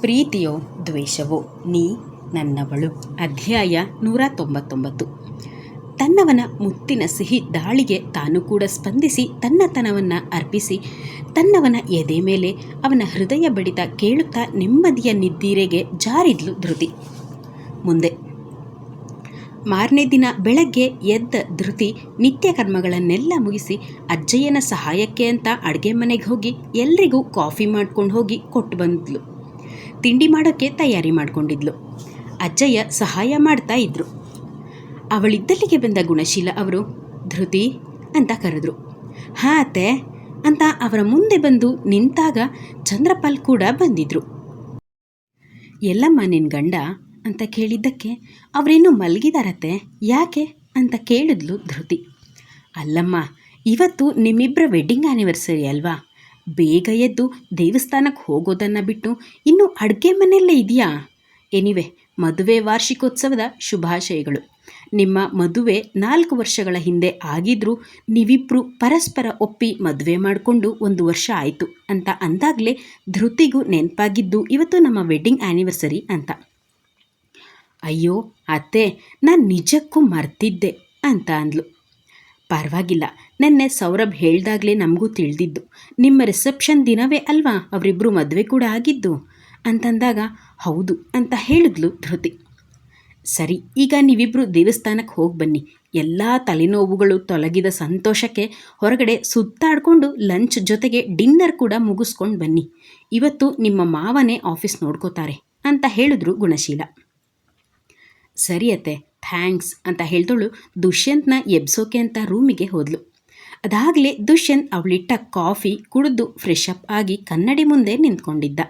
ಪ್ರೀತಿಯೋ ದ್ವೇಷವೋ, ನೀ ನನ್ನವಳು. ಅಧ್ಯಾಯ ನೂರ ತೊಂಬತ್ತೊಂಬತ್ತು. ತನ್ನವನ ಮುತ್ತಿನ ಸಿಹಿ ದಾಳಿಗೆ ತಾನು ಕೂಡ ಸ್ಪಂದಿಸಿ ತನ್ನತನವನ್ನು ಅರ್ಪಿಸಿ, ತನ್ನವನ ಎದೆ ಮೇಲೆ ಅವನ ಹೃದಯ ಬಡಿತ ಕೇಳುತ್ತಾ ನೆಮ್ಮದಿಯ ನಿದ್ದೀರೆಗೆ ಜಾರಿದ್ಲು ಧೃತಿ. ಮುಂದೆ, ಮಾರನೇ ದಿನ ಬೆಳಗ್ಗೆ ಎದ್ದ ಧೃತಿ ನಿತ್ಯ ಕರ್ಮಗಳನ್ನೆಲ್ಲ ಮುಗಿಸಿ ಅಜ್ಜಯ್ಯನ ಸಹಾಯಕ್ಕೆ ಅಂತ ಅಡುಗೆ ಮನೆಗೆ ಹೋಗಿ ಎಲ್ರಿಗೂ ಕಾಫಿ ಮಾಡ್ಕೊಂಡು ಹೋಗಿ ಕೊಟ್ಟು ಬಂದ್ಲು ತಿಂಡಿ ಮಾಡೋಕ್ಕೆ ತಯಾರಿ ಮಾಡಿಕೊಂಡಿದ್ಲು. ಅಜ್ಜಯ್ಯ ಸಹಾಯ ಮಾಡ್ತಾ ಇದ್ರು. ಅವಳಿದ್ದಲ್ಲಿಗೆ ಬಂದ ಗುಣಶೀಲ ಅವರು, ಧೃತಿ ಅಂತ ಕರೆದ್ರು. ಹಾಂ ಅತ್ತೆ ಅಂತ ಅವರ ಮುಂದೆ ಬಂದು ನಿಂತಾಗ ಚಂದ್ರಪಾಲ್ ಕೂಡ ಬಂದಿದ್ರು. ಎಲ್ಲಮ್ಮ ನಿನ್ನ ಗಂಡ ಅಂತ ಕೇಳಿದ್ದಕ್ಕೆ ಅವರೇನು ಮಲಗಿದಾರತ್ತೆ, ಯಾಕೆ ಅಂತ ಕೇಳಿದ್ಲು ಧೃತಿ. ಅಲ್ಲಮ್ಮ, ಇವತ್ತು ನಿಮ್ಮಿಬ್ಬರ ವೆಡ್ಡಿಂಗ್ ಆ್ಯನಿವರ್ಸರಿ ಅಲ್ವಾ? ಬೇಗ ಎದ್ದು ದೇವಸ್ಥಾನಕ್ಕೆ ಹೋಗೋದನ್ನು ಬಿಟ್ಟು ಇನ್ನೂ ಅಡುಗೆ ಮನೆಯಲ್ಲೇ ಇದೆಯಾ? ಎನಿವೆ ಮದುವೆ ವಾರ್ಷಿಕೋತ್ಸವದ ಶುಭಾಶಯಗಳು. ನಿಮ್ಮ ಮದುವೆ ನಾಲ್ಕು ವರ್ಷಗಳ ಹಿಂದೆ ಆಗಿದ್ರೂ ನೀವಿಬ್ಬರು ಪರಸ್ಪರ ಒಪ್ಪಿ ಮದುವೆ ಮಾಡಿಕೊಂಡು ಒಂದು ವರ್ಷ ಆಯಿತು ಅಂತ ಅಂದಾಗಲೇ ಧೃತಿಗೂ ನೆನಪಾಗಿದ್ದು ಇವತ್ತು ನಮ್ಮ ವೆಡ್ಡಿಂಗ್ ಆ್ಯನಿವರ್ಸರಿ ಅಂತ. ಅಯ್ಯೋ, ಅತ್ತೆ, ನಾನು ನಿಜಕ್ಕೂ ಮರ್ತಿದ್ದೆ ಅಂತ ಅಂದ್ಲು. ಪರವಾಗಿಲ್ಲ ನೆನ್ನೆ ಸೌರಭ್ ಹೇಳ್ದಾಗಲೇ ನಮಗೂ ತಿಳಿದಿದ್ದು, ನಿಮ್ಮ ರಿಸೆಪ್ಷನ್ ದಿನವೇ ಅಲ್ವಾ? ಅವರಿಬ್ಬರು ಮದುವೆ ಕೂಡ ಆಗಿದ್ದು? ಅಂತಂದಾಗ, ಹೌದು ಅಂತ ಹೇಳಿದ್ಲು ಧೃತಿ. ಸರಿ, ಈಗ ನೀವಿಬ್ಬರು ದೇವಸ್ಥಾನಕ್ಕೆ ಹೋಗಿ ಬನ್ನಿ. ಎಲ್ಲ ತಲೆನೋವುಗಳು ತೊಲಗಿದ ಸಂತೋಷಕ್ಕೆ ಹೊರಗಡೆ ಸುತ್ತಾಡಿಕೊಂಡು ಲಂಚ್ ಜೊತೆಗೆ ಡಿನ್ನರ್ ಕೂಡ ಮುಗಿಸ್ಕೊಂಡು ಬನ್ನಿ. ಇವತ್ತು ನಿಮ್ಮ ಮಾವನೇ ಆಫೀಸ್ ನೋಡ್ಕೋತಾರೆ ಅಂತ ಹೇಳಿದ್ರು ಗುಣಶೀಲ. ಸರಿಯತ್ತೆ ಥ್ಯಾಂಕ್ಸ್ ಅಂತ ಹೇಳ್ದವಳು ದುಷ್ಯಂತ್ನ ಎಬ್ಸೋಕೆ ಅಂತ ರೂಮಿಗೆ ಹೋದ್ಲು. ಅದಾಗಲೇ ದುಷ್ಯಂತ್ ಅವಳಿಟ್ಟ ಕಾಫಿ ಕುಡಿದು ಫ್ರೆಶ್ ಅಪ್ ಆಗಿ ಕನ್ನಡಿ ಮುಂದೆ ನಿಂತ್ಕೊಂಡಿದ್ದ.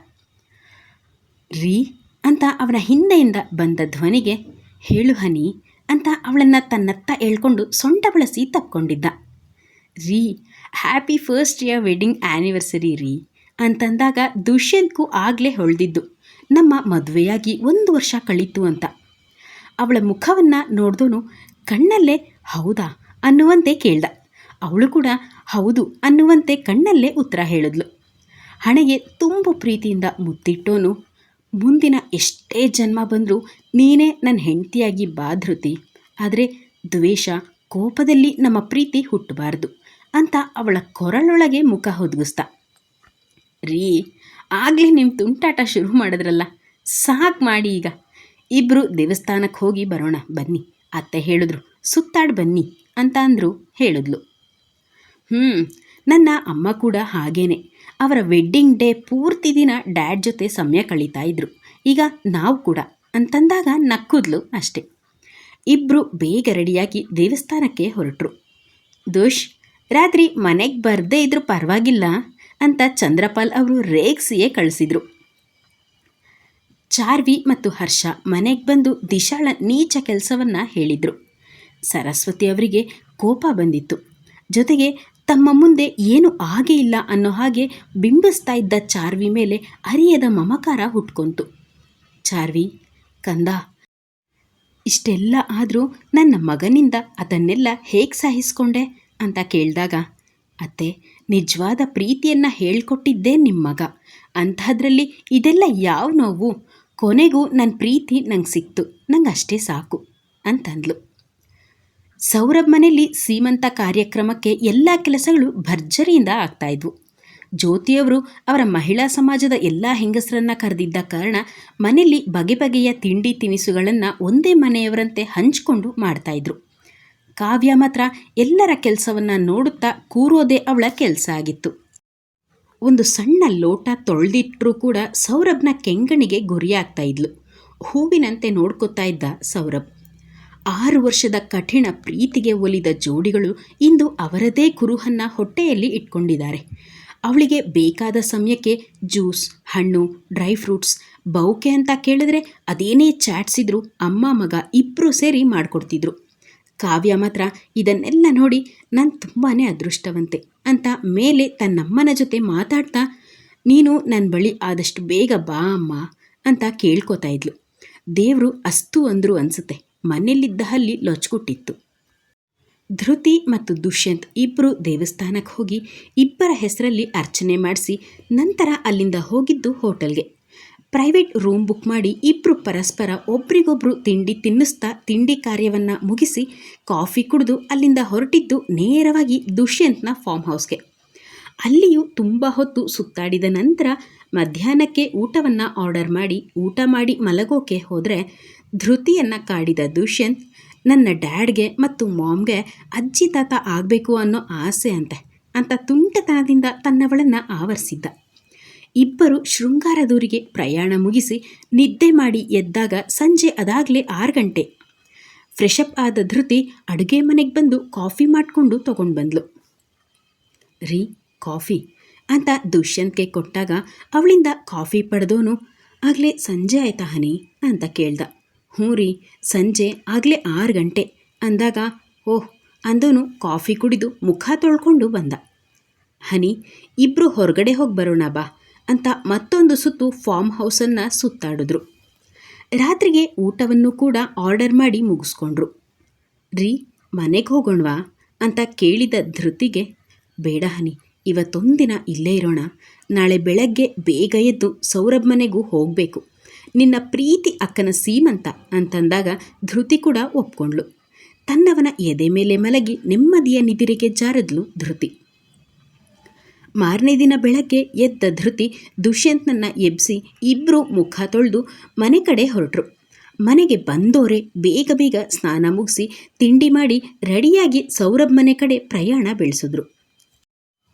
ರೀ, ಅಂತ ಅವನ ಹಿಂದೆಯಿಂದ ಬಂದ ಧ್ವನಿಗೆ, ಹೇಳು ಹನಿ, ಅಂತ ಅವಳನ್ನು ತನ್ನತ್ತ ಹೇಳ್ಕೊಂಡು ಸೊಂಟ ಬಳಸಿ ತಪ್ಕೊಂಡಿದ್ದ. ರೀ happy first year wedding anniversary ರೀ, ಅಂತಂದಾಗ ದುಷ್ಯಂತ್ಗೂ ಆಗಲೇ ಹೊಳೆದಿದ್ದು, ನಮ್ಮ ಮದುವೆಯಾಗಿ ಒಂದು ವರ್ಷ ಕಳೀತು, ಅಂತ. ಅವಳ ಮುಖವನ್ನು ನೋಡ್ದೋನು ಕಣ್ಣಲ್ಲೇ, ಹೌದಾ? ಅನ್ನುವಂತೆ ಕೇಳ್ದ. ಅವಳು ಕೂಡ, ಹೌದು ಅನ್ನುವಂತೆ ಕಣ್ಣಲ್ಲೇ ಉತ್ತರ ಹೇಳಿದ್ಲು. ಹಣೆಗೆ ತುಂಬು ಪ್ರೀತಿಯಿಂದ ಮುತ್ತಿಟ್ಟೋನು. ಮುಂದಿನ ಎಷ್ಟೇ ಜನ್ಮ ಬಂದರೂ ನೀನೇ ನನ್ನ ಹೆಂಡತಿಯಾಗಿ ಬಾಧೃತಿ ಆದರೆ ದ್ವೇಷ, ಕೋಪದಲ್ಲಿ ನಮ್ಮ ಪ್ರೀತಿ ಹುಟ್ಟಬಾರ್ದು ಅಂತ ಅವಳ ಕೊರಳೊಳಗೆ ಮುಖ ಹೊದ್ಗುಸ್ತ. ರೀ, ಆಗಲೇ ನಿಮ್ಮ ತುಂಟಾಟ ಶುರು ಮಾಡಿದ್ರಲ್ಲ, ಸಾಕು ಮಾಡಿ ಈಗ. ಇಬ್ಬರು ದೇವಸ್ಥಾನಕ್ಕೆ ಹೋಗಿ ಬರೋಣ, ಬನ್ನಿ, ಅತ್ತೆ ಹೇಳಿದ್ರು. ಸುತ್ತಾಡಿ ಬನ್ನಿ, ಅಂತ ಅಂದರು, ಹೇಳಿದ್ಲು. ಹ್ಞೂ ನನ್ನ ಅಮ್ಮ ಕೂಡ ಹಾಗೇನೆ. ಅವರ ವೆಡ್ಡಿಂಗ್ ಡೇ ಪೂರ್ತಿ ದಿನ ಡ್ಯಾಡ್ ಜೊತೆ ಸಮಯ ಕಳೀತಾ ಇದ್ರು. ಈಗ ನಾವು ಕೂಡ, ಅಂತಂದಾಗ ನಕ್ಕುದ್ಲು ಅಷ್ಟೆ. ಇಬ್ಬರು ಬೇಗ ರೆಡಿಯಾಗಿ ದೇವಸ್ಥಾನಕ್ಕೆ ಹೊರಟರು. ದೋಷ್, ರಾತ್ರಿ ಮನೆಗೆ ಬರದೇ ಇದ್ರೂ ಪರವಾಗಿಲ್ಲ ಅಂತ ಚಂದ್ರಪಾಲ್ ಅವರು ರೇಗ್ಸಿಯೇ ಕಳಿಸಿದ್ರು. ಚಾರ್ವಿ ಮತ್ತು ಹರ್ಷ ಮನೆಗೆ ಬಂದು ದಿಶಾಳ ನೀಚ ಕೆಲಸವನ್ನು ಹೇಳಿದರು. ಸರಸ್ವತಿ ಅವರಿಗೆ ಕೋಪ ಬಂದಿತ್ತು. ಜೊತೆಗೆ ತಮ್ಮ ಮುಂದೆ ಏನು ಆಗೇ ಇಲ್ಲ ಅನ್ನೋ ಹಾಗೆ ಬಿಂಬಿಸ್ತಾ ಇದ್ದ ಚಾರ್ವಿ ಮೇಲೆ ಅರಿಯದ ಮಮಕಾರ ಹುಟ್ಕೊಂತು. ಚಾರ್ವಿ, ಕಂದ, ಇಷ್ಟೆಲ್ಲ ಆದರೂ ನನ್ನ ಮಗನಿಂದ ಅದನ್ನೆಲ್ಲ ಹೇಗೆ ಸಹಿಸ್ಕೊಂಡೆ? ಅಂತ ಕೇಳಿದಾಗ, ಅತ್ತೆ, ನಿಜವಾದ ಪ್ರೀತಿಯನ್ನು ಹೇಳ್ಕೊಟ್ಟಿದ್ದೇ ನಿಮ್ಮ ಮಗ. ಅಂಥದ್ರಲ್ಲಿ ಇದೆಲ್ಲ ಯಾವ ನೋವು? ಕೊನೆಗೂ ನನ್ನ ಪ್ರೀತಿ ನಂಗೆ ಸಿಕ್ತು. ನಂಗೆ ಅಷ್ಟೇ ಸಾಕು, ಅಂತಂದ್ಲು. ಸೌರಭ್ ಮನೆಯಲ್ಲಿ ಸೀಮಂತ ಕಾರ್ಯಕ್ರಮಕ್ಕೆ ಎಲ್ಲ ಕೆಲಸಗಳು ಭರ್ಜರಿಯಿಂದ ಆಗ್ತಾಯಿದ್ವು ಜ್ಯೋತಿಯವರು ಅವರ ಮಹಿಳಾ ಸಮಾಜದ ಎಲ್ಲ ಹೆಂಗಸರನ್ನ ಕರೆದಿದ್ದ ಕಾರಣ ಮನೆಯಲ್ಲಿ ಬಗೆ ಬಗೆಯ ತಿಂಡಿ ತಿನಿಸುಗಳನ್ನು ಒಂದೇ ಮನೆಯವರಂತೆ ಹಂಚಿಕೊಂಡು ಮಾಡ್ತಾಯಿದ್ರು ಕಾವ್ಯ ಮಾತ್ರ ಎಲ್ಲರ ಕೆಲಸವನ್ನು ನೋಡುತ್ತಾ ಕೂರೋದೇ ಅವಳ ಕೆಲಸ ಆಗಿತ್ತು. ಒಂದು ಸಣ್ಣ ಲೋಟ ತೊಳೆದಿಟ್ಟರೂ ಕೂಡ ಸೌರಭ್ನ ಕೆಂಗಣಿಗೆ ಗುರಿಯಾಗ್ತಾ ಇದ್ಲು. ಹೂವಿನಂತೆ ನೋಡ್ಕೋತಾ ಇದ್ದ ಸೌರಭ್. ಆರು ವರ್ಷದ ಕಠಿಣ ಪ್ರೀತಿಗೆ ಒಲಿದ ಜೋಡಿಗಳು ಇಂದು ಅವರದೇ ಕುರುಹನ್ನ ಹೊಟ್ಟೆಯಲ್ಲಿ ಇಟ್ಕೊಂಡಿದ್ದಾರೆ. ಅವಳಿಗೆ ಬೇಕಾದ ಸಮಯಕ್ಕೆ ಜ್ಯೂಸ್, ಹಣ್ಣು, ಡ್ರೈ ಫ್ರೂಟ್ಸ್, ಬೌಕೆ ಅಂತ ಕೇಳಿದ್ರೆ ಅದೇನೇ ಚಾಟ್ಸಿದ್ರು ಅಮ್ಮ ಮಗ ಇಬ್ಬರು ಸೇರಿ ಮಾಡಿಕೊಡ್ತಿದ್ರು. ಕಾವ್ಯ ಮಾತ್ರ ಇದನ್ನೆಲ್ಲ ನೋಡಿ ನಾನು ತುಂಬಾ ಅದೃಷ್ಟವಂತೆ ಅಂತ ಮೇಲೆ ತನ್ನಮ್ಮನ ಜೊತೆ ಮಾತಾಡ್ತಾ, ನೀನು ನನ್ನ ಬಳಿ ಆದಷ್ಟು ಬೇಗ ಬಾ ಅಮ್ಮ ಅಂತ ಕೇಳ್ಕೊತಾ ಇದ್ಲು. ದೇವರು ಅಸ್ತು ಅಂದರು ಅನಿಸುತ್ತೆ. ಮನೆಯಲ್ಲಿದ್ದ ಹಲ್ಲಿ ಲೊಚ್ಕೊಟ್ಟಿತ್ತು. ಧೃತಿ ಮತ್ತು ದುಷ್ಯಂತ್ ಇಬ್ಬರು ದೇವಸ್ಥಾನಕ್ಕೆ ಹೋಗಿ ಇಬ್ಬರ ಹೆಸರಲ್ಲಿ ಅರ್ಚನೆ ಮಾಡಿಸಿ ನಂತರ ಅಲ್ಲಿಂದ ಹೋಗಿದ್ದು ಹೋಟೆಲ್ಗೆ. ಪ್ರೈವೇಟ್ ರೂಮ್ ಬುಕ್ ಮಾಡಿ ಇಬ್ಬರು ಪರಸ್ಪರ ಒಬ್ರಿಗೊಬ್ರು ತಿಂಡಿ ತಿನ್ನಿಸ್ತಾ ತಿಂಡಿ ಕಾರ್ಯವನ್ನು ಮುಗಿಸಿ ಕಾಫಿ ಕುಡಿದು ಅಲ್ಲಿಂದ ಹೊರಟಿದ್ದು ನೇರವಾಗಿ ದುಷ್ಯಂತ್ನ ಫಾರ್ಮ್ ಹೌಸ್ಗೆ. ಅಲ್ಲಿಯೂ ತುಂಬ ಹೊತ್ತು ಸುತ್ತಾಡಿದ ನಂತರ ಮಧ್ಯಾಹ್ನಕ್ಕೆ ಊಟವನ್ನು ಆರ್ಡರ್ ಮಾಡಿ ಊಟ ಮಾಡಿ ಮಲಗೋಕೆ ಹೋದರೆ ಧೃತಿಯನ್ನು ಕಾಡಿದ ದುಷ್ಯಂತ್ ನನ್ನ ಡ್ಯಾಡ್ಗೆ ಮತ್ತು ಮಾಮ್ಗೆ ಅಜ್ಜಿ ತಾತ ಆಗಬೇಕು ಅನ್ನೋ ಆಸೆ ಅಂತೆ ಅಂತ ತುಂಟತನದಿಂದ ತನ್ನವಳನ್ನು ಆವರಿಸಿದ್ದ. ಇಬ್ಬರು ಶೃಂಗಾರದೂರಿಗೆ ಪ್ರಯಾಣ ಮುಗಿಸಿ ನಿದ್ದೆ ಮಾಡಿ ಎದ್ದಾಗ ಸಂಜೆ ಅದಾಗಲೇ ಆರು ಗಂಟೆ. ಫ್ರೆಶಪ್ ಆದ ಧೃತಿ ಅಡುಗೆ ಮನೆಗೆ ಬಂದು ಕಾಫಿ ಮಾಡಿಕೊಂಡು ತಗೊಂಡು ಬಂದ್ಲು. ರೀ, ಕಾಫಿ ಅಂತ ದುಷ್ಯಂತ್ಗೆ ಕೊಟ್ಟಾಗ ಅವಳಿಂದ ಕಾಫಿ ಪಡೆದೋನು ಆಗಲೇ ಸಂಜೆ ಆಯ್ತಾ ಹನಿ? ಅಂತ ಕೇಳ್ದ. ಹ್ಞೂ ರೀ, ಸಂಜೆ ಆಗಲೇ ಆರು ಗಂಟೆ. ಅಂದಾಗ, ಓಹ್, ಅಂದೋನು ಕಾಫಿ ಕುಡಿದು ಮುಖ ತೊಳ್ಕೊಂಡು ಬಂದ. ಹನಿ ಇಬ್ಬರು ಹೊರಗಡೆ ಹೋಗಿ ಬರೋಣ ಬಾ ಅಂತ ಮತ್ತೊಂದು ಸುತ್ತು ಫಾರ್ಮ್ ಹೌಸನ್ನು ಸುತ್ತಾಡಿದ್ರು. ರಾತ್ರಿಗೆ ಊಟವನ್ನು ಕೂಡ ಆರ್ಡರ್ ಮಾಡಿ ಮುಗಿಸ್ಕೊಂಡ್ರು. ರೀ, ಮನೆಗೆ ಹೋಗೋಣವಾ ಅಂತ ಕೇಳಿದ ಧೃತಿಗೆ, ಬೇಡ ಹನಿ, ಇವತ್ತೊಂದಿನ ಇಲ್ಲೇ ಇರೋಣ. ನಾಳೆ ಬೆಳಗ್ಗೆ ಬೇಗ ಎದ್ದು ಸೌರಭ್ ಮನೆಗೂ ಹೋಗಬೇಕು. ನಿನ್ನ ಪ್ರೀತಿ ಅಕ್ಕನ ಸೀಮಂತ ಅಂತಂದಾಗ ಧೃತಿ ಕೂಡ ಒಪ್ಕೊಂಡ್ಳು ತನ್ನವನ ಎದೆ ಮೇಲೆ ಮಲಗಿ ನೆಮ್ಮದಿಯ ನಿದಿರಿಗೆ ಜಾರದ್ಲು ಧೃತಿ. ಮಾರನೇ ದಿನ ಬೆಳಗ್ಗೆ ಎದ್ದ ಧೃತಿ ದುಷ್ಯಂತ್ನನ್ನು ಎಬ್ಸಿ ಇಬ್ಬರು ಮುಖ ತೊಳೆದು ಮನೆ ಕಡೆ ಹೊರಟರು. ಮನೆಗೆ ಬಂದೋರೆ ಬೇಗ ಬೇಗ ಸ್ನಾನ ಮುಗಿಸಿ ತಿಂಡಿ ಮಾಡಿ ರೆಡಿಯಾಗಿ ಸೌರಭ್ ಮನೆ ಕಡೆ ಪ್ರಯಾಣ ಬೆಳೆಸಿದ್ರು.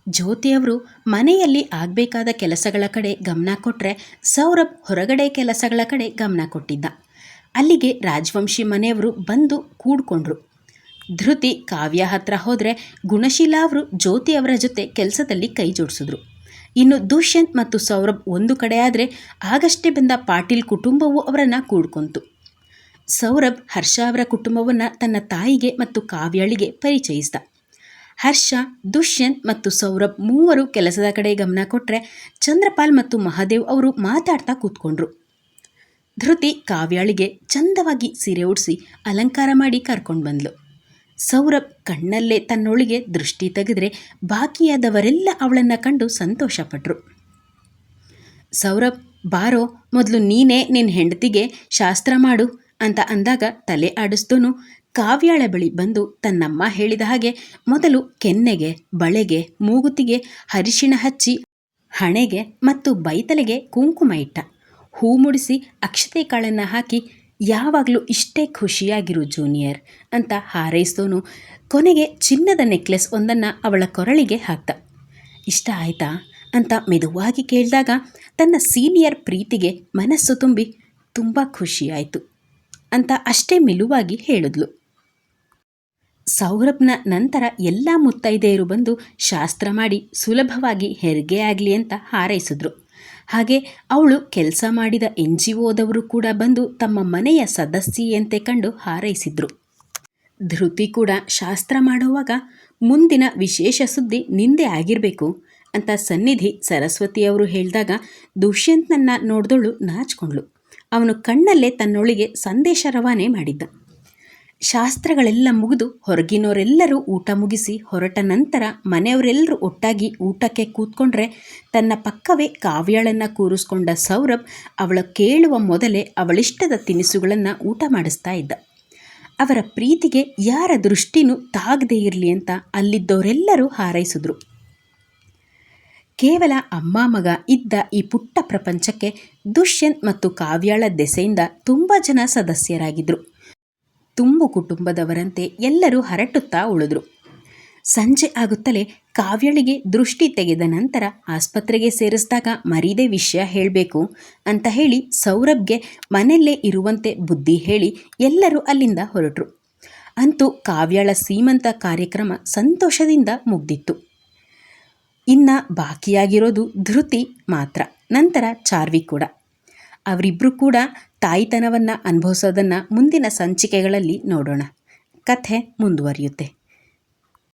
ಜ್ಯೋತಿಯವರು ಮನೆಯಲ್ಲಿ ಆಗಬೇಕಾದ ಕೆಲಸಗಳ ಕಡೆ ಗಮನ ಕೊಟ್ಟರೆ ಸೌರಭ್ ಹೊರಗಡೆ ಕೆಲಸಗಳ ಕಡೆ ಗಮನ ಕೊಟ್ಟಿದ್ದ. ಅಲ್ಲಿಗೆ ರಾಜವಂಶಿ ಮನೆಯವರು ಬಂದು ಕೂಡ್ಕೊಂಡ್ರು. ಧೃತಿ ಕಾವ್ಯ ಹತ್ರ ಹೋದರೆ ಗುಣಶೀಲ ಅವರು ಜ್ಯೋತಿಯವರ ಜೊತೆ ಕೆಲಸದಲ್ಲಿ ಕೈ ಜೋಡಿಸಿದ್ರು. ಇನ್ನು ದುಷ್ಯಂತ್ ಮತ್ತು ಸೌರಭ್ ಒಂದು ಕಡೆ ಆದರೆ ಆಗಷ್ಟೇ ಬಂದ ಪಾಟೀಲ್ ಕುಟುಂಬವು ಅವರನ್ನು ಕೂಡ್ಕೊಂತು. ಸೌರಭ್ ಹರ್ಷ ಅವರ ಕುಟುಂಬವನ್ನು ತನ್ನ ತಾಯಿಗೆ ಮತ್ತು ಕಾವ್ಯಾಳಿಗೆ ಪರಿಚಯಿಸಿದ. ಹರ್ಷ, ದುಷ್ಯಂತ್ ಮತ್ತು ಸೌರಭ್ ಮೂವರು ಕೆಲಸದ ಕಡೆ ಗಮನ ಕೊಟ್ಟರೆ ಚಂದ್ರಪಾಲ್ ಮತ್ತು ಮಹಾದೇವ್ ಅವರು ಮಾತಾಡ್ತಾ ಕೂತ್ಕೊಂಡ್ರು. ಧೃತಿ ಕಾವ್ಯಾಳಿಗೆ ಚಂದವಾಗಿ ಸೀರೆ ಉಡಿಸಿ ಅಲಂಕಾರ ಮಾಡಿ ಕರ್ಕೊಂಡು ಬಂದ್ಲು. ಸೌರಭ್ ಕಣ್ಣಲ್ಲೇ ತನ್ನೊಳಗೆ ದೃಷ್ಟಿ ತೆಗೆದ್ರೆ ಬಾಕಿಯಾದವರೆಲ್ಲ ಅವಳನ್ನು ಕಂಡು ಸಂತೋಷಪಟ್ರು. ಸೌರಭ್, ಬಾರೋ, ಮೊದಲು ನೀನೇ ನಿನ್ನ ಹೆಂಡತಿಗೆ ಶಾಸ್ತ್ರ ಮಾಡು ಅಂತ ಅಂದಾಗ ತಲೆ ಆಡಿಸ್ದೋನು ಕಾವ್ಯಾಳ ಬಳಿ ಬಂದು ತನ್ನಮ್ಮ ಹೇಳಿದ ಹಾಗೆ ಮೊದಲು ಕೆನ್ನೆಗೆ, ಬಳೆಗೆ, ಮೂಗುತಿಗೆ ಹರಿಶಿಣ ಹಚ್ಚಿ, ಹಣೆಗೆ ಮತ್ತು ಬೈತಲೆಗೆ ಕುಂಕುಮ ಇಟ್ಟ. ಹೂ ಮುಡಿಸಿ ಅಕ್ಷತೆ ಕಾಳನ್ನು ಹಾಕಿ, ಯಾವಾಗಲೂ ಇಷ್ಟೇ ಖುಷಿಯಾಗಿರು ಜೂನಿಯರ್ ಅಂತ ಹಾರೈಸೋನು. ಕೊನೆಗೆ ಚಿನ್ನದ ನೆಕ್ಲೆಸ್ ಒಂದನ್ನು ಅವಳ ಕೊರಳಿಗೆ ಹಾಕ್ತ. ಇಷ್ಟ ಆಯ್ತಾ? ಅಂತ ಮೆದುವಾಗಿ ಕೇಳಿದಾಗ ತನ್ನ ಸೀನಿಯರ್ ಪ್ರೀತಿಗೆ ಮನಸ್ಸು ತುಂಬಿ, ತುಂಬ ಖುಷಿಯಾಯಿತು ಅಂತ ಅಷ್ಟೇ ಮಿಲುವಾಗಿ ಹೇಳಿದ್ಲು. ಸೌರಭ್ನ ನಂತರ ಎಲ್ಲ ಮುತ್ತೈದೆಯರು ಬಂದು ಶಾಸ್ತ್ರ ಮಾಡಿ ಸುಲಭವಾಗಿ ಹೆರಿಗೆ ಆಗಲಿ ಅಂತ ಹಾರೈಸಿದ್ರು. ಹಾಗೆ ಅವಳು ಕೆಲಸ ಮಾಡಿದ ಎನ್ ಜಿ ಒದವರು ಕೂಡ ಬಂದು ತಮ್ಮ ಮನೆಯ ಸದಸ್ಯೆಯಂತೆ ಕಂಡು ಹಾರೈಸಿದ್ರು. ಧೃತಿ ಕೂಡ ಶಾಸ್ತ್ರ ಮಾಡುವಾಗ, ಮುಂದಿನ ವಿಶೇಷ ಸುದ್ದಿ ನಿಂದೆ ಆಗಿರಬೇಕು ಅಂತ ಸನ್ನಿಧಿ ಸರಸ್ವತಿಯವರು ಹೇಳಿದಾಗ ದುಷ್ಯಂತನನ್ನ ನೋಡಿದಳು ನಾಚ್ಕೊಂಡ್ಳು. ಅವನು ಕಣ್ಣಲ್ಲೇ ತನ್ನೊಳಗೆ ಸಂದೇಶ ರವಾನೆ ಮಾಡಿದ್ದ. ಶಾಸ್ತ್ರಗಳೆಲ್ಲ ಮುಗಿದು ಹೊರಗಿನವರೆಲ್ಲರೂ ಊಟ ಮುಗಿಸಿ ಹೊರಟ ನಂತರ ಮನೆಯವರೆಲ್ಲರೂ ಒಟ್ಟಾಗಿ ಊಟಕ್ಕೆ ಕೂತ್ಕೊಂಡ್ರೆ ತನ್ನ ಪಕ್ಕವೇ ಕಾವ್ಯಾಳನ್ನು ಕೂರಿಸ್ಕೊಂಡ ಸೌರಭ್ ಅವಳ ಕೇಳುವ ಮೊದಲೇ ಅವಳಿಷ್ಟದ ತಿನಿಸುಗಳನ್ನು ಊಟ ಮಾಡಿಸ್ತಾ ಇದ್ದ. ಅವರ ಪ್ರೀತಿಗೆ ಯಾರ ದೃಷ್ಟಿನೂ ತಾಗದೇ ಇರಲಿ ಅಂತ ಅಲ್ಲಿದ್ದವರೆಲ್ಲರೂ ಹಾರೈಸಿದ್ರು. ಕೇವಲ ಅಮ್ಮ ಮಗ ಇದ್ದ ಈ ಪುಟ್ಟ ಪ್ರಪಂಚಕ್ಕೆ ದುಷ್ಯಂತ್ ಮತ್ತು ಕಾವ್ಯಾಳ ದೆಸೆಯಿಂದ ತುಂಬ ಜನ ಸದಸ್ಯರಾಗಿದ್ದರು ತುಂಬು ಕುಟುಂಬದವರಂತೆ ಎಲ್ಲರೂ ಹರಟುತ್ತಾ ಉಳಿದ್ರು. ಸಂಜೆ ಆಗುತ್ತಲೇ ಕಾವ್ಯಳಿಗೆ ದೃಷ್ಟಿ ತೆಗೆದ ನಂತರ ಆಸ್ಪತ್ರೆಗೆ ಸೇರಿಸಿದಾಗ ಮರೀದೆ ವಿಷಯ ಹೇಳಬೇಕು ಅಂತ ಹೇಳಿ ಸೌರಭ್ಗೆ ಮನೆಯಲ್ಲೇ ಇರುವಂತೆ ಬುದ್ಧಿ ಹೇಳಿ ಎಲ್ಲರೂ ಅಲ್ಲಿಂದ ಹೊರಟರು. ಅಂತೂ ಕಾವ್ಯಳ ಸೀಮಂತ ಕಾರ್ಯಕ್ರಮ ಸಂತೋಷದಿಂದ ಮುಗ್ದಿತ್ತು. ಇನ್ನು ಬಾಕಿಯಾಗಿರೋದು ಧೃತಿ ಮಾತ್ರ, ನಂತರ ಚಾರ್ವಿ ಕೂಡ. ಅವರಿಬ್ಬರು ಕೂಡ ತಾಯಿತನವನ್ನು ಅನುಭವಿಸೋದನ್ನು ಮುಂದಿನ ಸಂಚಿಕೆಗಳಲ್ಲಿ ನೋಡೋಣ. ಕಥೆ ಮುಂದುವರಿಯುತ್ತೆ.